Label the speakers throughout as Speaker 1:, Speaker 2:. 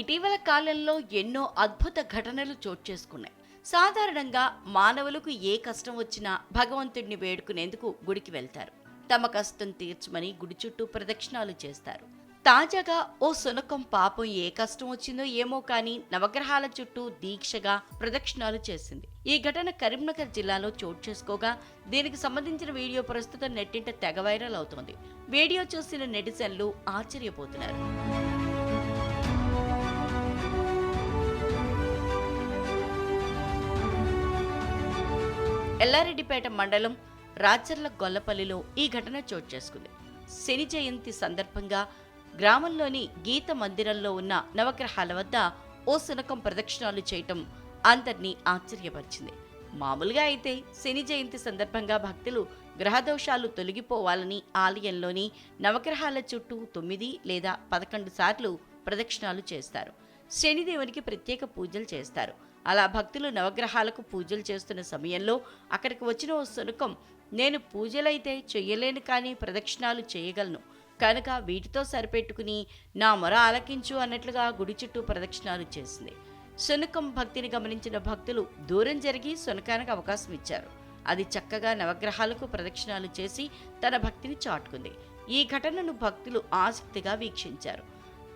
Speaker 1: ఇటీవల కాలంలో ఎన్నో అద్భుత ఘటనలు చోటు చేసుకున్నాయి. సాధారణంగా మానవులకు ఏ కష్టం వచ్చినా భగవంతుడిని వేడుకునేందుకు గుడికి వెళ్తారు. తమ కష్టం తీర్చమని గుడి చుట్టూ ప్రదక్షిణాలు చేస్తారు. తాజాగా ఓ సునకం పాపం ఏ కష్టం వచ్చిందో ఏమో కానీ నవగ్రహాల చుట్టూ దీక్షగా ప్రదక్షిణాలు చేసింది. ఈ ఘటన కరీంనగర్ జిల్లాలో చోటు చేసుకోగా దీనికి సంబంధించిన వీడియో ప్రస్తుతం నెట్టింట తెగ వైరల్ అవుతోంది. వీడియో చూసిన నెటిజన్లు ఆశ్చర్యపోతున్నారు. ఎల్లారెడ్డిపేట మండలం రాచర్ల గొల్లపల్లిలో ఈ ఘటన చోటు చేసుకుంది. శని జయంతి సందర్భంగా గ్రామంలోని గీత మందిరంలో ఉన్న నవగ్రహాల వద్ద ఓ శునకం ప్రదక్షిణాలు చేయటం అందరినీ ఆశ్చర్యపరిచింది. మామూలుగా అయితే శని జయంతి సందర్భంగా భక్తులు గ్రహదోషాలు తొలగిపోవాలని ఆలయంలోని నవగ్రహాల చుట్టూ తొమ్మిది లేదా పదకొండు సార్లు ప్రదక్షిణాలు చేస్తారు. శనిదేవునికి ప్రత్యేక పూజలు చేస్తారు. అలా భక్తులు నవగ్రహాలకు పూజలు చేస్తున్న సమయంలో అక్కడికి వచ్చిన ఓ శునకం నేను పూజలైతే చెయ్యలేను కానీ ప్రదక్షిణాలు చేయగలను. కనుక వీటితో సరిపెట్టుకుని నా మొర ఆలకించు అన్నట్లుగా గుడి చుట్టూ ప్రదక్షిణాలు చేసింది. శునకం భక్తిని గమనించిన భక్తులు దూరం జరిగి శునకానికి అవకాశం ఇచ్చారు. అది చక్కగా నవగ్రహాలకు ప్రదక్షిణాలు చేసి తన భక్తిని చాటుకుంది. ఈ ఘటనను భక్తులు ఆసక్తిగా వీక్షించారు.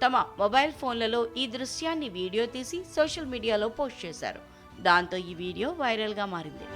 Speaker 1: తమ మొబైల్ ఫోన్లలో ఈ దృశ్యాన్ని వీడియో తీసి సోషల్ మీడియాలో పోస్ట్ చేశారు. దాంతో ఈ వీడియో వైరల్గా మారింది.